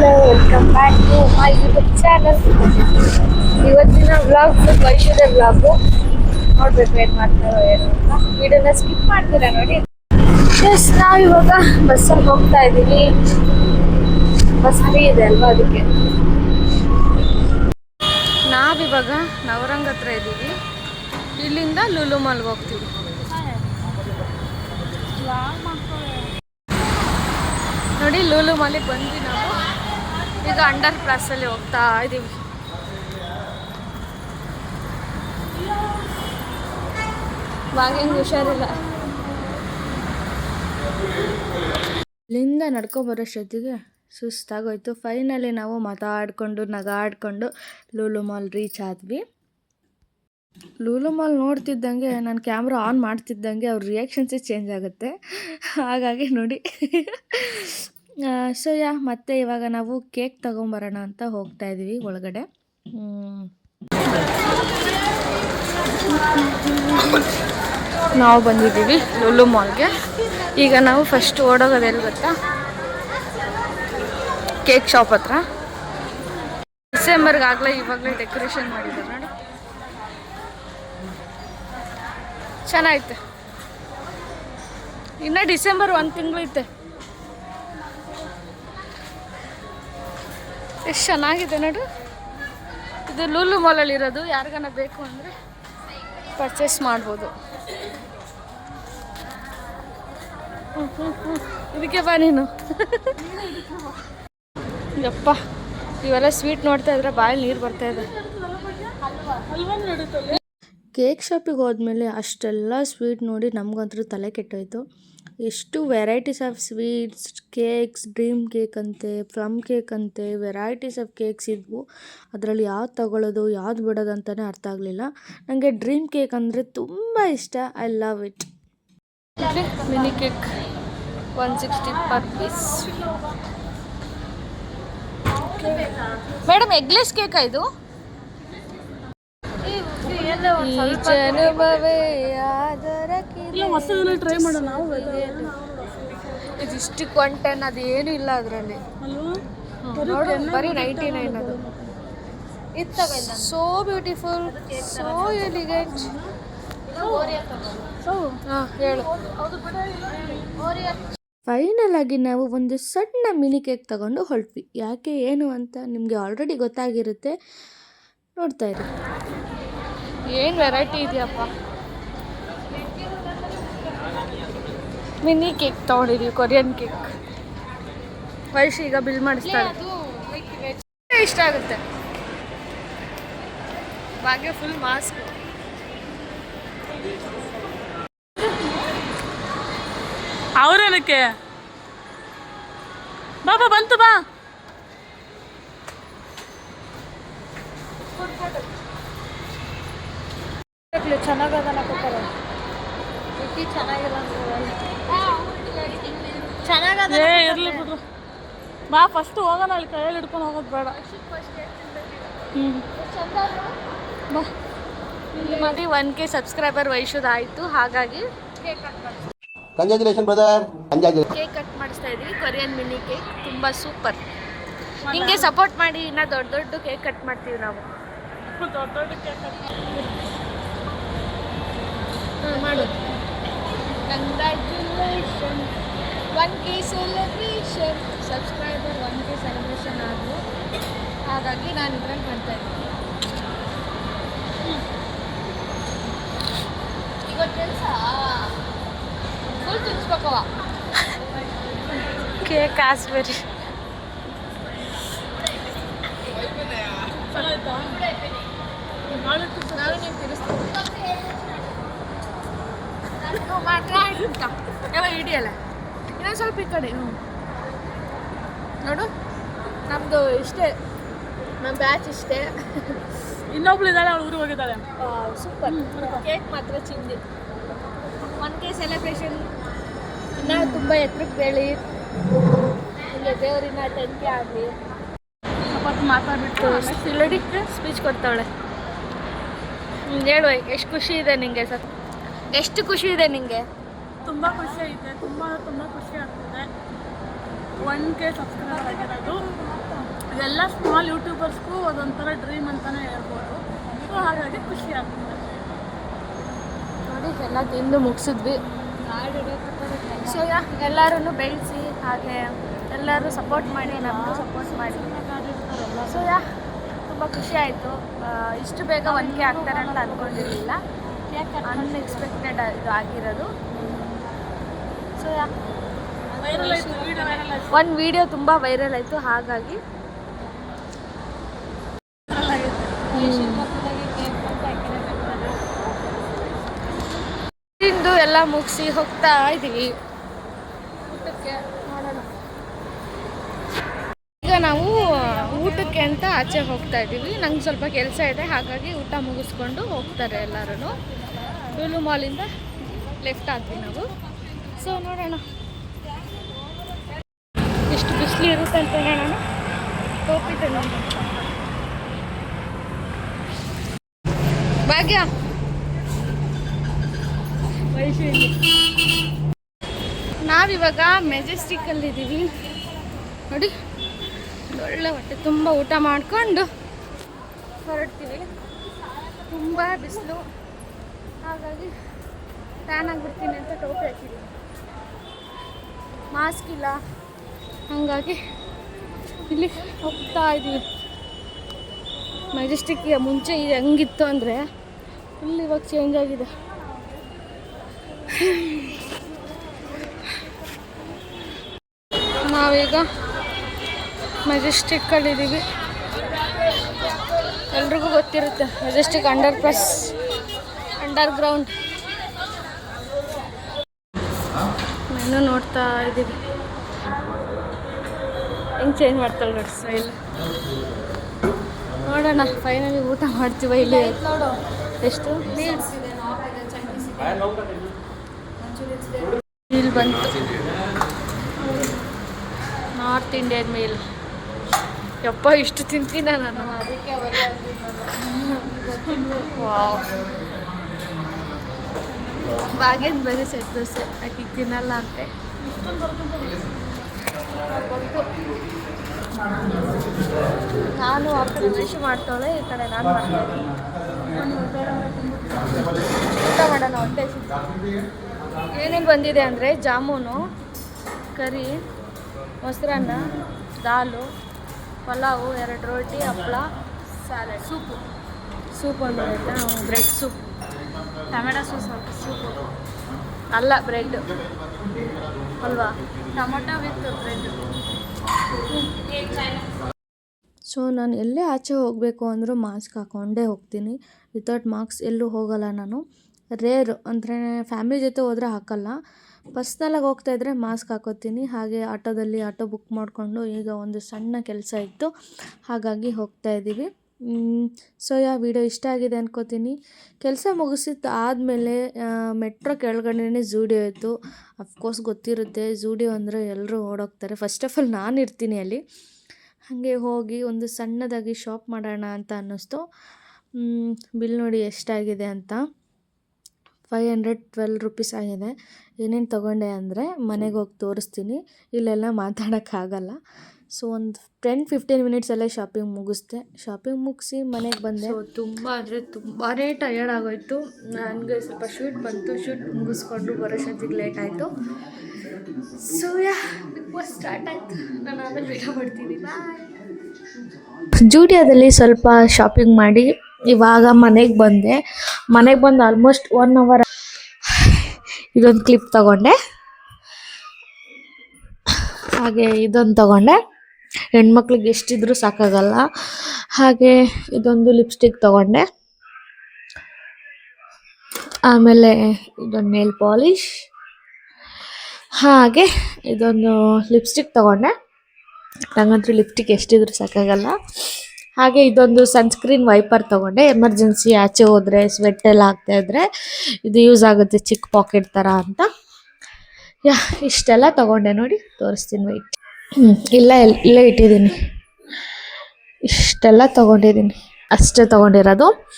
Hello welcome back to my YouTube channel ಇವತ್ತಿನ vlog full ವೈಶುದ vlog ನೋಡ್ಬೇಕು ಏನು ಮಾಡ್ತಾರೋ ಏನು ಅಂತ. ವಿಡಿಯೋನ ಸ್ಕಿಪ್ ಮಾಡ್ತೀರಾ ನೋಡಿ? ಜಸ್ಟ್ ನಾವು ಇವಾಗ ಬಸ್ಸಲ್ಲಿ ಹೋಗ್ತಾ ಇದ್ದೀವಿ. ಬಸ್ ಫ್ರೀ ಇದೆ ಅಲ್ವಾ ಅದಕ್ಕೆ? ನಾವಿವಾಗ ನವರಂಗ್ ಹತ್ರ ಇದ್ದೀವಿ. ಇಲ್ಲಿಂದ ಲುಲು ಮಾಲ್ಗೆ ಹೋಗ್ತೀವಿ. ನೋಡಿ ಲೂಲು ಮಾಲಿಗೆ ಬಂದ್ವಿ ನಾವು. ಈಗ ಅಂಡರ್ ಪಾಸಲ್ಲಿ ಹೋಗ್ತಾ ಇದ್ದೀವಿ ಬಾಗಿಂಗ್ ಹುಷಾರಿಲ್ಲ. ಇಲ್ಲಿಂದ ನಡ್ಕೊಬರೋಷ್ಟೊತ್ತಿಗೆ ಸುಸ್ತಾಗೋಯ್ತು. ಫೈನಲಿ ನಾವು ಮಾತಾಡಿಕೊಂಡು ನಗಾಡ್ಕೊಂಡು ಲೂಲು ಮಾಲ್ ರೀಚ್ ಆದ್ವಿ. ಲೂಲು ಮಾಲ್ ನೋಡ್ತಿದ್ದಂಗೆ ನಾನು ಕ್ಯಾಮ್ರಾ ಆನ್ ಮಾಡ್ತಿದ್ದಂಗೆ ಅವ್ರ ರಿಯಾಕ್ಷನ್ಸೇ ಚೇಂಜ್ ಆಗುತ್ತೆ. ಹಾಗಾಗಿ ನೋಡಿ. ಸೊ ಯಾ, ಮತ್ತೆ ಇವಾಗ ನಾವು ಕೇಕ್ ತಗೊಂಬರೋಣ ಅಂತ ಹೋಗ್ತಾ ಇದ್ದೀವಿ ಒಳಗಡೆ. ನಾವು ಬಂದಿದ್ದೀವಿ ಲುಲ್ಲು ಮಾಲ್ಗೆ. ಈಗ ನಾವು ಫಸ್ಟ್ ಓಡೋಗೋದೆಲ್ಲ ಗೊತ್ತಾ? ಕೇಕ್ ಶಾಪ್ ಹತ್ರ. ಡಿಸೆಂಬರ್ಗೆ ಆಗಲೇ ಇವಾಗಲೇ ಡೆಕೋರೇಷನ್ ಮಾಡಿದ್ದಾರೆ ನೋಡಿ. ಚೆನ್ನಾಗೈತೆ. ಇನ್ನು ಡಿಸೆಂಬರ್ ಒಂದು ತಿಂಗಳೈತೆ ಎಷ್ಟು ಚೆನ್ನಾಗಿದೆ ನೋಡು. ಇದು ಲೂಲು ಮಾಲಲ್ಲಿ ಇರೋದು. ಯಾರಿಗಾನ ಬೇಕು ಅಂದರೆ ಪರ್ಚೇಸ್ ಮಾಡ್ಬೋದು. ಇದಕ್ಕೆ ಬಾ ನೀನು. ಯಪ್ಪ, ಇವೆಲ್ಲ ಸ್ವೀಟ್ ನೋಡ್ತಾ ಇದ್ರೆ ಬಾಯಲ್ಲಿ ನೀರು ಬರ್ತಾ ಇದೆ. ಕೇಕ್ ಶಾಪಿಗೆ ಹೋದ್ಮೇಲೆ ಅಷ್ಟೆಲ್ಲ ಸ್ವೀಟ್ ನೋಡಿ ನಮಗಂತೂ ತಲೆ ಕೆಟ್ಟೋಯ್ತು. ಎಷ್ಟು varieties of sweets cakes dream cake ಅಂತೆ ಪ್ಲಮ್ ಕೇಕ್ ಅಂತೆ ವೆರೈಟೀಸ್ ಆಫ್ ಕೇಕ್ಸ್ ಇದ್ವು. ಅದರಲ್ಲಿ ಯಾವ್ದು ತಗೊಳ್ಳೋದು ಯಾವ್ದು ಬಿಡೋದು ಅಂತಲೇ ಅರ್ಥ ಆಗಲಿಲ್ಲ. ನನಗೆ ಡ್ರೀಮ್ ಕೇಕ್ ಅಂದರೆ ತುಂಬ ಇಷ್ಟ. I love it mini cake one sixty per piece madam eggless ಕೇಕಾ ಇದು? ಈ ಜನುಮವೇ ಆದರ ಟ್ರೈ ಮಾಡೋಣ ನಾವು ಇದಿಷ್ಟು ಅದು ಏನು ಇಲ್ಲ ಅದರಲ್ಲಿ. ನೋಡು ಬರೀ ನೈಂಟಿ ನೈನ್. ಅದು ಸೋ ಬ್ಯೂಟಿಫುಲ್ ಸೋ ಎಲಿಗೆಂಟ್ ಹಾಂ ಹೇಳು. ಫೈನಲ್ ಆಗಿ ನಾವು ಒಂದು ಸಣ್ಣ ಮಿನಿ ಕೇಕ್ ತಗೊಂಡು ಹೊರಟ್ವಿ. ಯಾಕೆ ಏನು ಅಂತ ನಿಮಗೆ ಆಲ್ರೆಡಿ ಗೊತ್ತಾಗಿರುತ್ತೆ. ನೋಡ್ತಾ ಇರಿ. ಏನು ವೆರೈಟಿ ಇದೆಯಪ್ಪ? ಮಿನಿ ಕೇಕ್ ತೊಗೊಂಡಿದ್ದೀವಿ ಕೊರಿಯನ್ ಕೇಕ್ ವಯಸ್ಸು ಈಗ ಬಿಲ್ ಮಾಡಿಸ್ತಾಳೆ. ಇಷ್ಟ ಆಗುತ್ತೆ. ಭಾಗ್ಯ ಫುಲ್ ಮಾಸ್ಕ್ ಅವ್ರೇನಕ್ಕೆ ಬಾ ಬಾ ಬಂತು ಬಾ. ಚೆನ್ನಾಗದಲ್ಲ ಕೊಟ್ಟಾರೆ ಚೆನ್ನಾಗದ ಏ ಇರ್ಲಿ ಬಿಡ್ರು. ಬಾ ಫಸ್ಟ್ ಹೋಗೋಣ ಅಲ್ಲಿ ಕೈಯಲ್ಲಿ ಹಿಡ್ಕೊಂಡು ಹೋಗೋದು ಬೇಡ. ಹ್ಞೂ ಬಾ. ಮತ್ತೆ ಒನ್ ಕೆ ಸಬ್ಸ್ಕ್ರೈಬರ್ ವಯಸ್ಸದಾಯಿತು ಹಾಗಾಗಿ congratulation brother congratulation cake cut ಮಾಡಿಸ್ತಾ ಇದೀವಿ. ಕೊರಿಯನ್ ಮಿನಿ ಕೇಕ್ ತುಂಬ ಸೂಪರ್ ಹಿಂಗೆ ಸಪೋರ್ಟ್ ಮಾಡಿ ಇನ್ನ ದೊಡ್ಡ ದೊಡ್ಡ ಕೇಕ್ ಕಟ್ ಮಾಡ್ತೀವಿ ನಾವು. ದೊಡ್ಡ ದೊಡ್ಡ ಕೇಕ್ ಮಾಡು. Congratulation one K celebration subscriber one K celebration ಆದವು. ಹಾಗಾಗಿ ನಾನು ಇದ್ರಲ್ಲಿ ಮಾಡ್ತಾ ಇದ್ದೀನಿ. ಇವತ್ತು ಕೆಲಸ? ಫುಲ್ ತಿನ್ಸ್ಬೇಕವ ಕೇಕ್ ಹಾಸ್ಬೇರಿ ನಾನು ನೀವು ತಿನ್ನಿಸ್ತೀನಿ ಯಾವ ಹಿಡಿಯಲ್ಲ ಇನ್ನೊಂದು ಸ್ವಲ್ಪ ಈ ಕಡೆ. ಹ್ಞೂ ನೋಡು ನಮ್ಮದು ಇಷ್ಟೇ. ನಮ್ಮ ಬ್ಯಾಚ್ ಇಷ್ಟೇ. ಇನ್ನೊಬ್ಳು ಇದ್ದಾಳೆ ಅವಳು ಊರಿಗೆ ಹೋಗಿದ್ದಾಳೆ. ಸೂಪರ್ ಕೇಕ್ ಮಾತ್ರ ಚಿಂದಿ ಒನ್ ಕೆ ಸೆಲೆಬ್ರೇಷನ್ ಇನ್ನೂ ತುಂಬ ಎತ್ತರಕ್ಕೆ ಬೆಳಿ ಹಿಂಗೆ ದೇವರಿನ ಟೆನ್ ಕೆ ಆಗಲಿ. ಸ್ವಲ್ಪ ಮಾತಾಡ್ಬಿಟ್ಟು ಸಿಲಡಿಕ್ಕೆ ಸ್ಪೀಚ್ ಕೊಡ್ತಾವಳೆ. ಹೇಳುವ ಹೇಳು ಎಷ್ಟು ಖುಷಿ ಇದೆ ನಿಂಗೆ ಸತ್ ಎಷ್ಟು ಖುಷಿ ಇದೆ ನಿಮಗೆ ತುಂಬ ಖುಷಿ ಐತೆ ತುಂಬ ತುಂಬ ಖುಷಿ ಆಗ್ತಿದೆ. ಒನ್ ಕೆ ಸಬ್ಸ್ಕ್ರೈಬರ್ ಆಗಿರೋದು. ಇದೆಲ್ಲ ಸ್ಮಾಲ್ ಯೂಟ್ಯೂಬರ್ಸ್ಗೂ ಅದೊಂಥರ ಡ್ರೀಮ್ ಅಂತಲೇ ಹೇಳ್ಬೋದು. ಸೊ ಹಾಗಾಗಿ ಖುಷಿ ಆಗ್ತದೆ. ನೋಡಿ ಎಲ್ಲ ತಿಂದು ಮುಗಿಸಿದ್ವಿ. ಸೊ ಯಾ ಎಲ್ಲರೂ ಬೆಳೆಸಿ ಹಾಗೆ ಎಲ್ಲರೂ ಸಪೋರ್ಟ್ ಮಾಡಿ ನಮಗೂ ಸಪೋರ್ಟ್ ಮಾಡಿ. ಸೊ ಯಾ ತುಂಬ ಖುಷಿ ಆಯಿತು. ಇಷ್ಟು ಬೇಗ ಒನ್ಕೆ ಆಗ್ತಾರೆ ಅಂತ ಅಂದ್ಕೊಂಡಿರಲಿಲ್ಲ ಅನ್ಎಕ್ಸ್ಪೆಕ್ಟೆಡ್ ಇದು ಆಗಿರೋದು. ಸೊ ಒಂದು ವಿಡಿಯೋ ತುಂಬ ವೈರಲ್ ಆಯಿತು ಹಾಗಾಗಿ. ತಿಂದು ಎಲ್ಲ ಮುಗಿಸಿ ಹೋಗ್ತಾ ಇದ್ದೀವಿ ಈಗ ನಾವು ಊಟಕ್ಕೆ ಅಂತ ಆಚೆ ಹೋಗ್ತಾ ಇದ್ದೀವಿ. ನಂಗೆ ಸ್ವಲ್ಪ ಕೆಲಸ ಇದೆ, ಹಾಗಾಗಿ ಊಟ ಮುಗಿಸ್ಕೊಂಡು ಹೋಗ್ತಾರೆ ಎಲ್ಲರೂ ಲೂಲು ಮಾಲಿಂದ ಲೆಫ್ಟ್ ಆದ್ವಿ ನಾವು. ಸೊ ನೋಡೋಣ. ಎಷ್ಟು ಬಿಸಿಲು ಇರುತ್ತೆ ಅಂತ ಹೇಳೋಣ. ಹೋಗ್ತಿದ್ದೆ ನಾನು ಭಾಗ್ಯ. ನಾವಿವಾಗ ಮೆಜೆಸ್ಟಿಕ್ಕಲ್ಲಿ ಇದ್ದೀವಿ ನೋಡಿ ಒಳ್ಳೆ ಹೊಟ್ಟೆ ತುಂಬ ಊಟ ಮಾಡಿಕೊಂಡು ಹೊರಡ್ತೀವಿ. ತುಂಬ ಬಿಸಿಲು. ಹಾಗಾಗಿ ಟ್ಯಾನ್ ಆಗಿಬಿಡ್ತೀನಿ ಅಂತ ಟೋಪಿ ಹಾಕಿದ್ದೀನಿ. ಮಾಸ್ಕ್ ಇಲ್ಲ. ಹಾಗಾಗಿ ಇಲ್ಲಿ ಹೋಗ್ತಾ ಇದ್ದೀವಿ. ಮೆಜೆಸ್ಟಿಕ್ ಮುಂಚೆ ಇದು ಹೆಂಗಿತ್ತು ಅಂದರೆ ಫುಲ್ ಇವಾಗ ಚೇಂಜ್ ಆಗಿದೆ. ನಾವೀಗ ಮೆಜೆಸ್ಟಿಕ್ಕಲ್ಲಿದ್ದೀವಿ ಎಲ್ರಿಗೂ ಗೊತ್ತಿರುತ್ತೆ Majestic under plus underground menu ನೋಡ್ತಾ ಇದ್ದೀವಿ ಹೆಂಗೆ ಚೇಂಜ್ ಮಾಡ್ತಾಳೆ ನೋಡಿ ಸ್ಟೈಲ್ ನೋಡೋಣ ಫೈನಲಿ ಊಟ ಮಾಡ್ತೀವ ಇಲ್ಲಿ. ಎಷ್ಟು? ಮೀಲ್ ಬಂತು. ನಾರ್ತ್ ಇಂಡಿಯನ್ ಮೀಲ್ ಯಪ್ಪ ಇಷ್ಟು ತಿಂತೀನ ನಾನು? ಬಾಗೇನು ಬರೀ ಸೆಟ್ ದೋಸೆ. ಆಕಿಗೆ ತಿನ್ನಲ್ಲ ಅಂತೆ. ನಾನು ಆ ಕಡೆ ವೈಶ್ ಮಾಡ್ತಾಳೆ ಈ ಕಡೆ ನಾನು ಮಾಡ್ತಾಳೆ. ಊಟ ಮಾಡೋಣ ಹೊಟ್ಟೆ ಏನೇನು ಬಂದಿದೆ ಅಂದರೆ ಜಾಮೂನು ಕರಿ ಮೊಸರನ್ನ ದಾಲು. ಪಲಾವು ಎರಡು ರೋಟಿ ಹಪ್ಪಳ ಸ್ಯಾಲೆಡ್ ಸೂಪು. ಸೂಪ್ ಒಂದು bread soup tomato sauce soup. ಅಲ್ಲ ಬ್ರೆಡ್ ಅಲ್ವಾ? ಟೊಮೆಟೊ ವಿತ್ ಬ್ರೆಡ್ ಸೊ ನಾನು ಎಲ್ಲೇ ಆಚೆ ಹೋಗಬೇಕು ಅಂದರೂ ಮಾಸ್ಕ್ ಹಾಕ್ಕೊಂಡೇ ಹೋಗ್ತೀನಿ. ವಿತೌಟ್ ಮಾಸ್ಕ್ ಎಲ್ಲೂ ಹೋಗಲ್ಲ ನಾನು. ರೇರ್ ಅಂದರೆ ಫ್ಯಾಮಿಲಿ ಜೊತೆ ಹೋದರೆ ಹಾಕಲ್ಲ. ಪರ್ಸ್ನಲಾಗಿ ಹೋಗ್ತಾ ಇದ್ದರೆ ಮಾಸ್ಕ್ ಹಾಕೋತೀನಿ. ಹಾಗೆ ಆಟೋದಲ್ಲಿ ಆಟೋ ಬುಕ್ ಮಾಡಿಕೊಂಡು ಈಗ ಒಂದು ಸಣ್ಣ ಕೆಲಸ ಇತ್ತು. ಹಾಗಾಗಿ ಹೋಗ್ತಾ ಇದ್ದೀವಿ. ಸೊ ಯಾ ವಿಡಿಯೋ ಇಷ್ಟ ಆಗಿದೆ ಅನ್ಕೋತೀನಿ. ಕೆಲಸ ಮುಗಿಸಿದ್ದು ಆದಮೇಲೆ ಮೆಟ್ರೋ ಕೆಳಗಡೆನೇ ಝೂಡಿಯೋ ಇತ್ತು. ಅಫ್ಕೋರ್ಸ್ ಗೊತ್ತಿರುತ್ತೆ, ಝೂಡಿಯೋ ಅಂದರೆ ಎಲ್ಲರೂ ಓಡೋಗ್ತಾರೆ. ಫಸ್ಟ್ ಆಫ್ ಆಲ್ ನಾನು ಇರ್ತೀನಿ ಅಲ್ಲಿ. ಹಾಗೆ ಹೋಗಿ ಒಂದು ಸಣ್ಣದಾಗಿ ಶಾಪ್ ಮಾಡೋಣ ಅಂತ ಅನ್ನಿಸ್ತು. ಬಿಲ್ ನೋಡಿ ಎಷ್ಟಾಗಿದೆ ಅಂತ. ಫೈವ್ ಹಂಡ್ರೆಡ್ ಟ್ವೆಲ್ ರುಪೀಸ್ ಆಗಿದೆ. ಏನೇನು ತೊಗೊಂಡೆ ಅಂದರೆ ಮನೆಗೆ ಹೋಗಿ ತೋರಿಸ್ತೀನಿ. ಇಲ್ಲೆಲ್ಲ ಮಾತಾಡೋಕ್ಕಾಗಲ್ಲ ಸೊ ಒಂದು ಟೆನ್ ಫಿಫ್ಟೀನ್ ಮಿನಿಟ್ಸಲ್ಲೇ ಶಾಪಿಂಗ್ ಮುಗಿಸ್ದೆ. ಶಾಪಿಂಗ್ ಮುಗಿಸಿ ಮನೆಗೆ ಬಂದೆ. ತುಂಬ ಅಂದರೆ ತುಂಬಾ ಟಯರ್ಡ್ ಆಗೋಯ್ತು. ನನಗೆ ಸ್ವಲ್ಪ ಶೂಟ್ ಬಂತು. ಶೂಟ್ ಮುಗಿಸ್ಕೊಂಡು ಬರೋಷ್ಟೊತ್ತಿಗೆ ಲೇಟ್ ಆಯಿತು. So yeah Bigg Boss start ಆಯಿತು. ನಾನು ಆಮೇಲೆ ವಿಡಿಯೋ ಮಾಡ್ತೀನಿ. ಜೂಡಿಯಾದಲ್ಲಿ ಸ್ವಲ್ಪ ಶಾಪಿಂಗ್ ಮಾಡಿ. ಇವಾಗ ಮನೆಗೆ ಬಂದೆ. ಮನೆಗೆ ಬಂದು ಆಲ್ಮೋಸ್ಟ್ ಒನ್ ಅವರ್ ಇದೊಂದು ಕ್ಲಿಪ್ ತಗೊಂಡೆ. ಹಾಗೆ ಇದೊಂದು ತಗೊಂಡೆ. ಹೆಣ್ಮಕ್ಳಿಗೆ ಎಷ್ಟಿದ್ರೂ ಸಾಕಾಗಲ್ಲ. ಹಾಗೆ ಇದೊಂದು ಲಿಪ್ಸ್ಟಿಕ್ ತಗೊಂಡೆ. ಆಮೇಲೆ ಇದೊಂದು ನೇಲ್ ಪಾಲಿಶ್ ಹಾಗೆ ಇದೊಂದು ಲಿಪ್ಸ್ಟಿಕ್ ತಗೊಂಡೆ. ನಂಗಂತೂ ಲಿಪ್ಸ್ಟಿಕ್ ಎಷ್ಟಿದ್ರೂ ಸಾಕಾಗಲ್ಲ. ಹಾಗೆ ಇದೊಂದು ಸನ್ಸ್ಕ್ರೀನ್ ವೈಪರ್ ತಗೊಂಡೆ. ಎಮರ್ಜೆನ್ಸಿ ಆಚೆ ಹೋದರೆ ಸ್ವೆಟ್ ಎಲ್ಲ ಆಗ್ತಾ ಇದ್ರೆ ಇದು ಯೂಸ್ ಆಗುತ್ತೆ ಚಿಕ್ಕ ಪಾಕೆಟ್ ಥರ ಅಂತ. ಯಾ, ಇಷ್ಟೆಲ್ಲ ತಗೊಂಡೆ ನೋಡಿ, ತೋರಿಸ್ತೀನಿ ವೈಟ್ ಇಲ್ಲ ಇಲ್- ಇಲ್ಲೇ ಇಟ್ಟಿದ್ದೀನಿ. ಇಷ್ಟೆಲ್ಲ ತಗೊಂಡಿದ್ದೀನಿ. ಅಷ್ಟೇ ತಗೊಂಡಿರೋದು.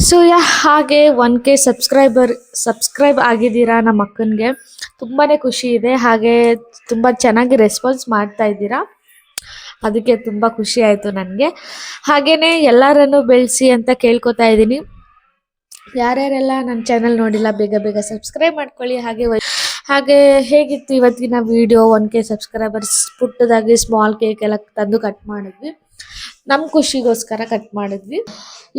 ಸೊ ಯಾ, ಹಾಗೆ ಒನ್ ಕೆ ಸಬ್ಸ್ಕ್ರೈಬರ್ ಸಬ್ಸ್ಕ್ರೈಬ್ ಆಗಿದ್ದೀರಾ ನಮ್ಮ ಅಕ್ಕನಿಗೆ. ತುಂಬಾ ಖುಷಿ ಇದೆ. ಹಾಗೆ ತುಂಬ ಚೆನ್ನಾಗಿ ರೆಸ್ಪಾನ್ಸ್ ಮಾಡ್ತಾ ಇದ್ದೀರಾ. ಅದಕ್ಕೆ ತುಂಬ ಖುಷಿ ಆಯಿತು ನನಗೆ. ಹಾಗೆಯೇ ಎಲ್ಲರನ್ನು ಬೆಳೆಸಿ ಅಂತ ಕೇಳ್ಕೊತಾ ಇದ್ದೀನಿ. ಯಾರ್ಯಾರೆಲ್ಲ ನನ್ನ ಚಾನಲ್ ನೋಡಿಲ್ಲ, ಬೇಗ ಬೇಗ ಸಬ್ಸ್ಕ್ರೈಬ್ ಮಾಡ್ಕೊಳ್ಳಿ. ಹಾಗೆ ಹಾಗೆ ಹೇಗಿತ್ತು ಇವತ್ತಿನ ವಿಡಿಯೋ ಒನ್ ಕೆ ಸಬ್ಸ್ಕ್ರೈಬರ್ಸ್ ಪುಟ್ಟದಾಗಿ ಸ್ಮಾಲ್ ಕೇಕ್ ಎಲ್ಲ ತಂದು ಕಟ್ ಮಾಡಿದ್ವಿ. ನಮ್ಮ ಖುಷಿಗೋಸ್ಕರ ಕಟ್ ಮಾಡಿದ್ವಿ.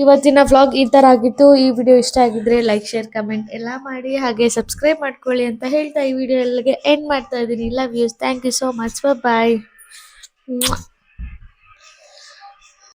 ಇವತ್ತಿನ ವ್ಲಾಗ್ ಈ ಥರ ಆಗಿತ್ತು. ಈ ವಿಡಿಯೋ ಇಷ್ಟ ಆಗಿದ್ರೆ ಲೈಕ್ ಶೇರ್ ಕಮೆಂಟ್ ಎಲ್ಲ ಮಾಡಿ. ಹಾಗೆ ಸಬ್ಸ್ಕ್ರೈಬ್ ಮಾಡ್ಕೊಳ್ಳಿ ಅಂತ ಹೇಳ್ತಾ ಈ ವಿಡಿಯೋ ಎಲ್ಲಿಗೆ ಎಂಡ್ ಮಾಡ್ತಾ ಇದ್ದೀನಿ. Love yous thank you so much bye